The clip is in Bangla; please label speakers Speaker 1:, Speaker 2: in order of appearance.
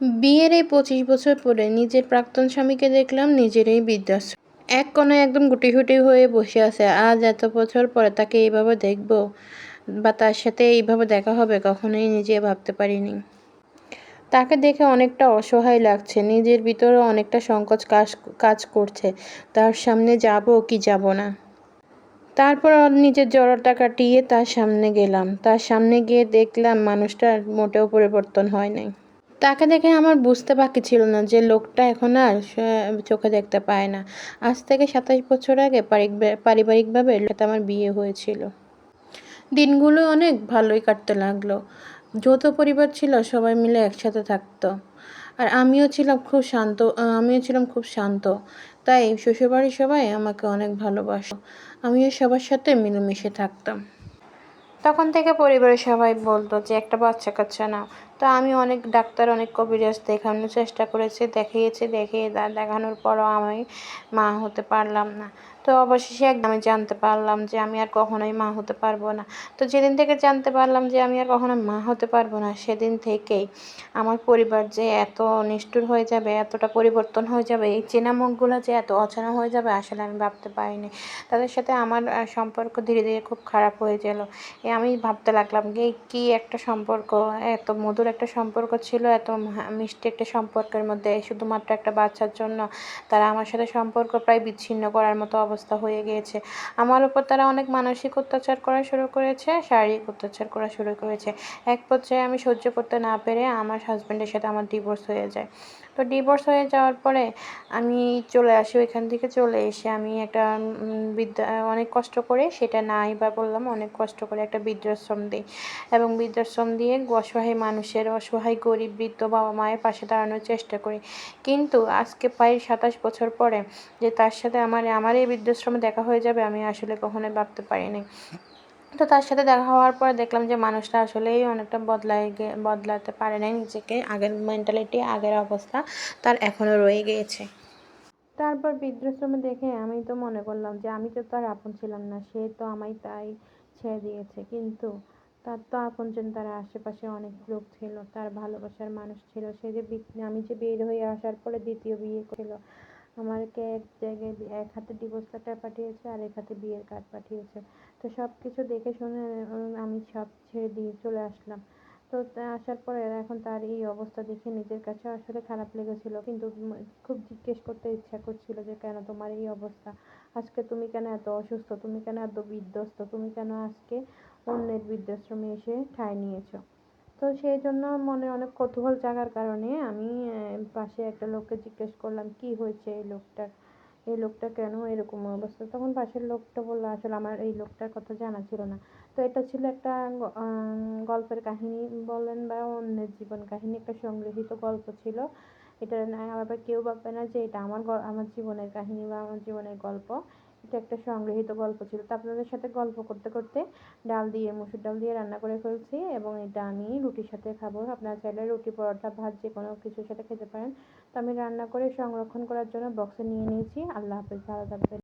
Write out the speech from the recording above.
Speaker 1: বিয়ের এই পঁচিশ বছর পরে নিজের প্রাক্তন স্বামীকে দেখলাম নিজের এই বৃদ্ধাশ্রম। এক কোনায় একদম গুটিগুটি হয়ে বসে আছে। আজ এত বছর পরে তাকে এইভাবে দেখব বা তার সাথে এইভাবে দেখা হবে কখনোই নিজে ভাবতে পারিনি। তাকে দেখে অনেকটা অসহায় লাগছে। নিজের ভিতরে অনেকটা সংকোচ কাজ কাজ করছে। তার সামনে যাব কি যাব না। তারপর নিজের জড়তা কাটিয়ে তার সামনে গেলাম। তার সামনে গিয়ে দেখলাম মানুষটার মোটেও পরিবর্তন হয় নাই। তাকে দেখে আমার বুঝতে বাকি ছিল না যে লোকটা এখন আর চোখে দেখতে পায় না। আজ থেকে সাতাশ বছর আগে পারিবারিকভাবে সাথে আমার বিয়ে হয়েছিল। দিনগুলো অনেক ভালোই কাটতে লাগল। যৌথ পরিবার ছিল, সবাই মিলে একসাথে থাকতো। আর আমিও ছিলাম খুব শান্ত, আমিও ছিলাম খুব শান্ত। তাই শ্বশুরবাড়ির সবাই আমাকে অনেক ভালোবাসত। আমিও সবার সাথে মিলেমিশে থাকতাম। তখন থেকে পরিবারের সবাই বলতো যে, একটা বাচ্চা কাচ্চা নাও। তো আমি অনেক ডাক্তার, অনেক কবিরাজ দেখানোর চেষ্টা করেছি, দেখিয়েছি, দেখিয়ে দেখানোর পরও আমি মা হতে পারলাম না। তো অবশেষে আমি জানতে পারলাম যে আমি আর কখনোই মা হতে পারব না। তো যেদিন থেকে জানতে পারলাম যে আমি আর কখনো মা হতে পারব না, সেদিন থেকেই আমার পরিবার যে এত নিষ্ঠুর হয়ে যাবে, এতটা পরিবর্তন হয়ে যাবে, এই চেনা মুখগুলো যে এত অচেনা হয়ে যাবে আসলে আমি ভাবতে পারিনি। তাদের সাথে আমার সম্পর্ক ধীরে ধীরে খুব খারাপ হয়ে গেল। আমি ভাবতে লাগলাম যে কী একটা সম্পর্ক এত মধুর একটা সম্পর্ক ছিল, এত মিষ্টি একটা সম্পর্কের মধ্যে শুধুমাত্র একটা বাচ্চার জন্য। তারা আমার সাথে সম্পর্ক প্রায় বিচ্ছিন্ন করার মতো অবস্থা হয়ে গিয়েছে। আমার উপর তারা অনেক মানসিক অত্যাচার করা শুরু করেছে, শারীরিক অত্যাচার করা শুরু করেছে। এক পর্যায়ে আমি সহ্য করতে না পেরে আমার হাজব্যান্ডের সাথে আমার ডিভোর্স হয়ে যায়। তো ডিভোর্স হয়ে যাওয়ার পরে আমি চলে আসি, ওইখান থেকে চলে এসে আমি একটা বিদ্যা অনেক কষ্ট করে, সেটা নাই বা বললাম, অনেক কষ্ট করে একটা বৃদ্ধাশ্রম দিই। এবং বৃদ্ধাশ্রম দিয়ে অসহায় মানুষের, অসহায় গরিব বৃদ্ধ বাবা মায়ের পাশে দাঁড়ানোর চেষ্টা করি। কিন্তু আজকে প্রায় সাতাশ বছর পরে যে তার সাথে আমার আমার এই বৃদ্ধাশ্রমে দেখা হয়ে যাবে, আমি আসলে কখনোই ভাবতে পারিনি। তো তার সাথে দেখা হওয়ার পরে দেখলাম যে মানুষটা আসলেই অনেকটা বদলায় বদলাতে পারে নাই নিজেকে। আগের মেন্টালিটি আগের অবস্থা তার এখনও রয়ে গিয়েছে। তারপর বৃদ্ধাশ্রমে দেখে আমি তো মনে করলাম যে আমি তো তার আপন ছিলাম না, সে তো আমায় তাই ছেড়ে দিয়েছে। কিন্তু তার তো আপনজন তার আশেপাশে অনেক লোক ছিল, তার ভালোবাসার মানুষ ছিল। সে যে আমি যে বের হয়ে আসার পরে দ্বিতীয় বিয়ে করল আমাকে এক জায়গায় এক হাতে ডিভোর্স লেটার পাঠিয়েছে আর এক হাতে বিয়ের কার্ড পাঠিয়েছে। তো সব কিছু দেখে শুনে আমি সব ছেড়ে দিয়ে চলে আসলাম। তো আসার পরে এখন তার এই অবস্থা দেখে নিজের কাছে আসলে খারাপ লেগেছিল। কিন্তু খুব জিজ্ঞেস করতে ইচ্ছা করছিল যে, কেন তোমার এই অবস্থা? আজকে তুমি কেন এত অসুস্থ? তুমি কেন এত বিধ্বস্ত? তুমি কেন আজকে অন্যের বৃদ্ধাশ্রমে এসে ঠাঁই নিয়েছো? তো সেই জন্য মনে অনেক কৌতূহল জাগার কারণে আমি পাশে একটা লোককে জিজ্ঞেস করলাম, কি হয়েছে এই লোকটার এই লোকটা কেন এরকম অবস্থা? তখন পাশের লোকটা বলল, আসলে আমার এই লোকটার কথা জানা ছিল না। তো এটা ছিল একটা গল্পের কাহিনী বলেন বা অন্যের জীবন কাহিনী, একটা সংগৃহীত গল্প ছিল। এটা আবার কেউ ভাববে না যে এটা আমার আমার জীবনের কাহিনী বা আমার জীবনের গল্প। এটা একটা সংগৃহীত গল্প ছিল। তো আপনাদের সাথে গল্প করতে করতে ডাল দিয়ে, মুসুর ডাল দিয়ে রান্না করে ফেলছি এবং এটা আমি রুটির সাথে খাব। আপনারা চাইলে রুটি, পরোটা, ভাত, যে কোনো কিছুর সাথে খেতে পারেন। তো আমি রান্না করে সংরক্ষণ করার জন্য বক্সে নিয়ে নিয়েছি। আল্লাহ হাফেজ, ভালো থাকবেন।